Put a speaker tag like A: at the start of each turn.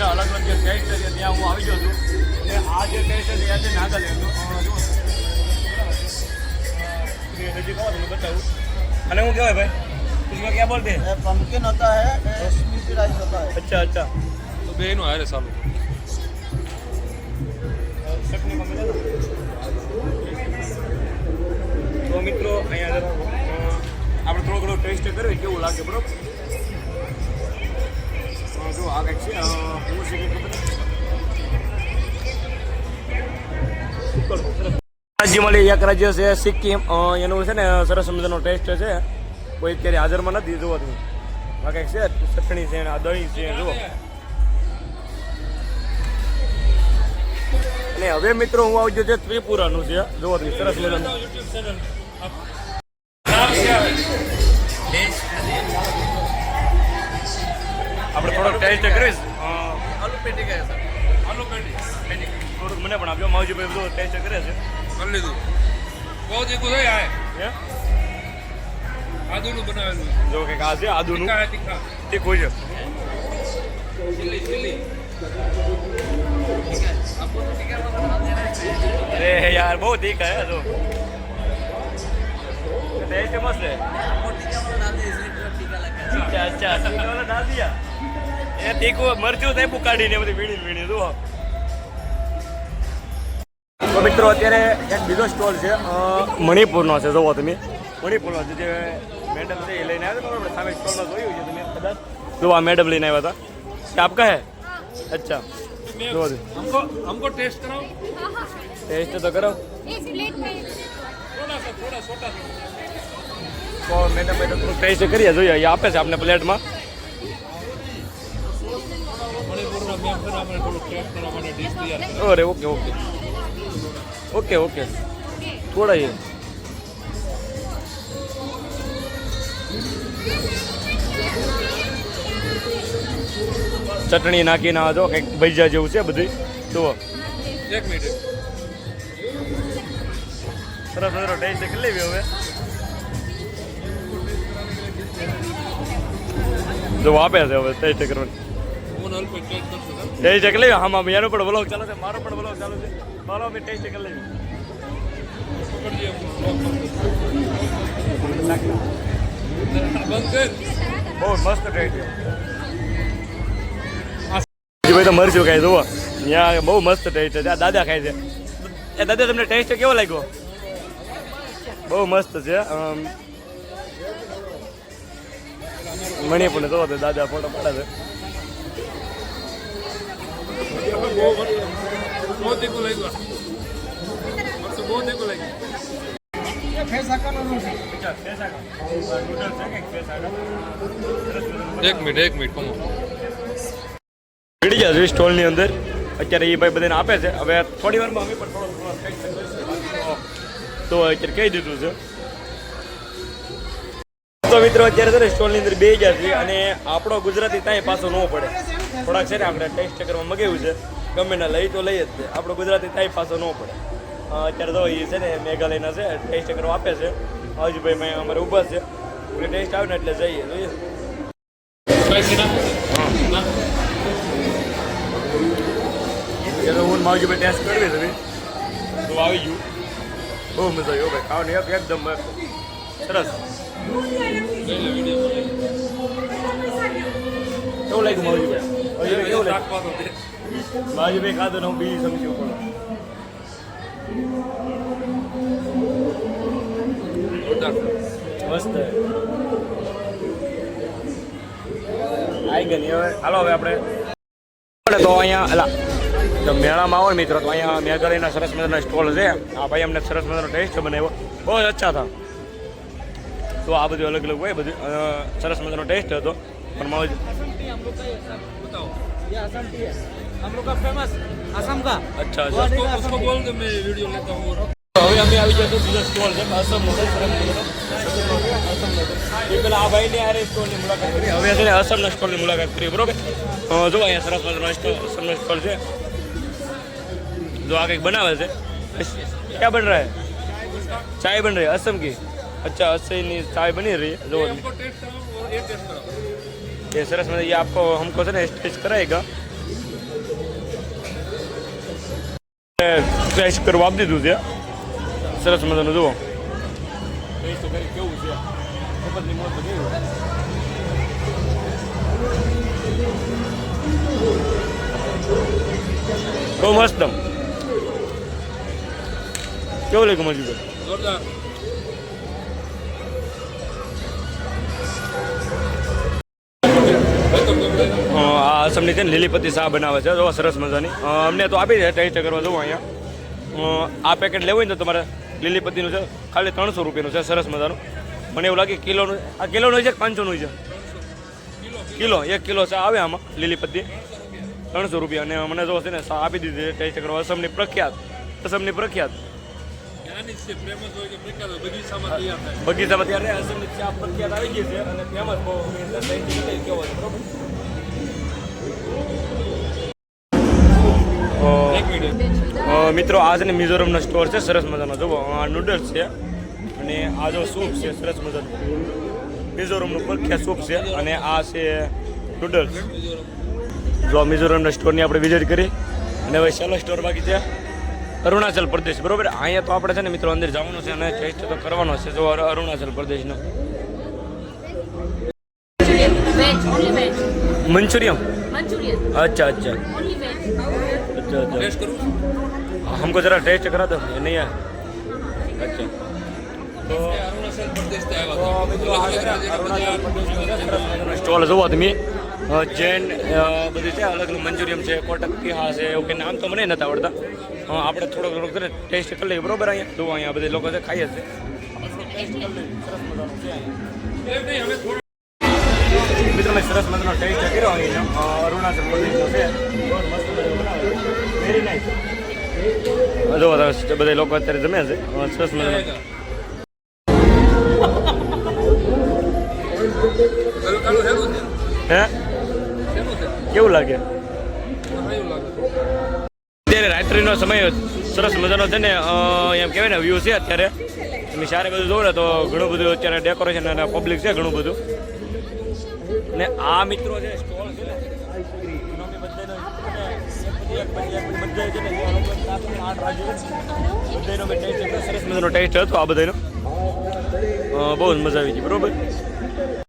A: છે ને અલગ અલગ જે ટેસ્ટ છે ત્યાં હું આવી ગયો છું અને આ જે ટેસ્ટ છે ત્યાં છે નાગાલેન્ડનો અ, જુઓ. ये नजीक आओ, तुम्हें बताऊं અને હું કહેવાય ભાઈ इसमें क्या बोलते हैं
B: ये पम्पकिन होता है ये स्वीट राइस होता है
A: अच्छा अच्छा
C: તો બે નું હારે સારું
A: ચટણી પણ મિલે તો મિત્રો અહીંયા જરા, અ, આપણે થોડો ઘણો ટેસ્ટ કરીએ કેવું લાગે બરોબર અ, જો કંઈક ખબર એક રાજ્ય છે સિક્કિમ. એનું છે ને સરસ મજાનો ટેસ્ટ છે. કોઈ અત્યારે હાજરમાં નથી જુઓ તમે આ કંઈક છે, ચટણી છે આ દહીં છે, જુઓ. અને હવે મિત્રો, હું આવજો છે ત્રિપુરાનું છે. જુઓ તમે સરસ મજાનું. આપણે થોડોક ટેસ્ટ કરીશ અ,
C: આલુ પેટી કહે સર આલુ પેટી
A: થોડુંક મને પણ આપજો માવજીભાઈ બધું ટેસ્ટ કરે છે
C: કરી લીધું બહુ દીકું થઈ આય
A: હે?
C: આદુનું બનાવેલું
A: જો કંઈક આ છે આદુનું
C: તીખા તીખા
A: તીખું છે
C: ચીલી ચીલી
A: અરે યાર બહુ તીખા હે તો ટેસ્ટ મસ્ત है अच्छा अच्छा तीखा वाला डाल दिया એ તીખું મરચું થાય કાઢીને બધી વીણી વીણી જુઓ તો મિત્રો અત્યારે એક બીજો સ્ટોલ છે અ, મણિપુરનો છે જોવો તમે મણિપુરનો છે જે મેડમ છે એ લઈને આવ્યા હતા આપણે સામે સ્ટોલમાં જોયું છે તમે કદાચ જો આ મેડમ લઈને આવ્યા હતા કે આપ કહે અચ્છા જોવો તમે
C: हमको हमको टेस्ट कराओ
A: ટેસ્ટ તો કરો
D: एक प्लेट में
C: थोड़ा सा थोड़ा छोटा सा
A: તો મેડમ મેડમ થોડું ટેસ્ટ કરીએ જોઈએ એ આપે છે આપણે પ્લેટમાં
C: થોડું કરવા માટે ડીશ તૈયાર કરે
A: અરે ઓકે ઓકે ઓકે ઓકે થોડા એ ચટણી નાખીને આ જો કંઈક ભજીયા જેવું છે બધી જુઓ.
C: એક મિનિટ
A: સરસ સરસ ટેસ્ટ કરી લેવી હવે. જો આપે છે હવે ટેસ્ટ કરવાની.
C: ટેસ્ટ
A: કરી લેવી આમાં એનો પણ બ્લોગ ચાલુ છે મારો પણ બ્લોગ ચાલુ છે. બોલો બી ટેસ્ટ કરી લેવી બહુ મસ્ત ટેસ્ટ ભાઈ તો મરચું ખાય જુઓ. બહુ મસ્ત ટેસ્ટ છે. ત્યાં દાદા ખાય છે. એ દાદા તમને ટેસ્ટ કેવો લાગ્યો? બહુ મસ્ત છે. અમ, મણિપુરને જોવો તો દાદા ફોટો પાડે છે.
C: બહુ
A: પીડી જશે સ્ટોલની અંદર અત્યારે એ ભાઈ બધાને આપે છે. હવે થોડી વારમાં અમે પણ તો અત્યારે કહી દીધું છે. તો મિત્રો, અત્યારે છે ને સ્ટોલની અંદર બે ગયા છે અને આપણો ગુજરાતી ત્યાં પાછો ન પડે. થોડાક છે ને આપણે ટેસ્ટ કરવા મગાવ્યું છે. ગમે ના લઈ તો લઈ જ છે. આપણો ગુજરાતી તાઈ પાસો ન પડે. અત્યારે તો એ છે ને મેઘાલયના છે ટેસ્ટ કરવા આપે છે. હજુભાઈ મેં અમારે ઊભા છે. એટલે ટેસ્ટ આવે ને એટલે જઈએ જોઈએ. એટલે હું માવજી ભાઈ ટેસ્ટ કરવી હતી તો આવી ગયું. બહુ મજા આવી ભાઈ. ખાવાની એક એકદમ સરસ. કેવું લાગ્યું માવજી માવજી ભાઈ ખાધું હું બીજી સમજી
C: પણ
A: મસ્ત. આવી ગઈ હવે. હાલો હવે આપણે. તો અહીંયા અલા તો મેળામાં આવો ને મિત્રો તો અહીંયા મેઘાલયના સરસ મજાનો સ્ટોલ છે. આ ભાઈ અમને સરસ મજાનો ટેસ્ટ બનાવ્યો બહુ જ અચ્છા હતા. તો આ બધું અલગ અલગ હોય બધું સરસ મજાનો ટેસ્ટ હતો. પણ મારો
C: बताओ
B: ये असम टी है हम लोग का फेमस असम का
A: અચ્છા અચ્છા
C: उसको उसको बोल दो मैं वीडियो लेता हूँ
A: હવે અમે આવી ગયા તો બીજો સ્ટોલ છે અસમનો છે સરસ મજાનો. અસમનો છે. એ પેલા આ ભાઈની હારે સ્ટોલની મુલાકાત કરી હવે છે ને અસમના સ્ટોલની મુલાકાત કરી બરોબર અ, જો અહીંયા સરસ મજાનો સ્ટોલ અસમનો સ્ટોલ છે जो आगे बनावे છે क्या बन रहा है चाय बन रही है असम की अच्छा असम की चाय बनी रही है जो
C: ये
A: सरस, मतलब ये आपको, हमको है ना स्ट्रेच કરાયેગા સ્ટ્રેચ કરવા આપી દીધું છે સરસ મજાનું જુઓ કેવું છે કેવું લાગ્યું મજૂર
C: જોરદાર
A: અસમની છે ને લીલીપતિ શાહ બનાવે છે. જો સરસ મજાની. અમને તો આપી છે ટેસ્ટ કરવા જવું અહીંયા. આ પેકેટ લેવું હોય ને તો તમારે લીલીપતિનું છે ખાલી ત્રણસો રૂપિયાનું છે સરસ મજાનું. મને એવું લાગે કિલોનું આ કિલોનું હોય છે કે પાંચસોનું છે? કિલો એક કિલો છે આવે આમાં લીલીપતિ. ત્રણસો રૂપિયા. અને મને જો છે ને આપી દીધી છે ટેસ્ટ કરવા. અસમની પ્રખ્યાત અસમની પ્રખ્યાત.
C: છે બગીચામાં તૈયાર
A: ત્યારે અસમની ચા પ્રખ્યાત આવી ગઈ છે અને ફેમસ બહુ. કેવો છે બરોબર મિત્રો આજને મિઝોરમનો સ્ટોર છે સરસ મજાનો. જુઓ આ નૂડલ્સ છે અને આ જો સૂપ છે સરસ મજાનો. મિઝોરમનું પ્રખ્યાત સૂપ છે અને આ છે નૂડલ્સ જો મિઝોરમના સ્ટોરની આપણે વિઝિટ કરી અને હવે છેલ્લો સ્ટોર બાકી છે અરુણાચલ પ્રદેશ. બરોબર? અહીંયા તો આપણે છે ને મિત્રો અંદર જવાનું છે અને ટેસ્ટ તો કરવાનો છે. જો અરુણાચલ પ્રદેશનો. મંચુરિયમ
D: અચ્છા
A: અચ્છા. अच्छा
D: only veg.
A: अच्छा अच्छा
C: ટેસ્ટ કરું
A: हमको जरा टेस्ट करा दो ये नहीं है अच्छा तो
C: અરુણાચલ પ્રદેશથી આવ્યા હતા
A: સ્ટોલ જોવો તમે અ, જૈન અ, બધી છે અલગ અલગ મંચુરિયમ છે કોટક તિહા છે એવું કે નામ તો મને નથી આવડતા અ, આપણે થોડોક થોડોક છે ને ટેસ્ટ કરી લઈએ બરોબર અહીંયા જોવો અહીંયા બધા લોકો છે ખાઈએ છે
C: એમ નહીં હવે થોડું
A: મિત્રો મેં સરસ મજાનો ટેસ્ટ કર્યો અ, અરુણાચલ પ્રદેશનો છે. વેરી નાઇસ જો બધા લોકો અત્યારે જમે છે. સરસ
C: છે
A: હે? કેવું લાગે? અત્યારે રાત્રિનો સમય સરસ મજાનો છે ને એમ કહેવાય ને વ્યૂ છે અત્યારે. તમે સારે બધું જોવો ને તો ઘણું બધું અત્યારે ડેકોરેશન અને પબ્લિક છે ઘણું બધું. ને આ મિત્રો છે સ્ટોલ છે ને બધાનો જે સરસ મજાનો હતો આ બધાનો. બહુ જ મજા આવી ગઈ, બરોબર?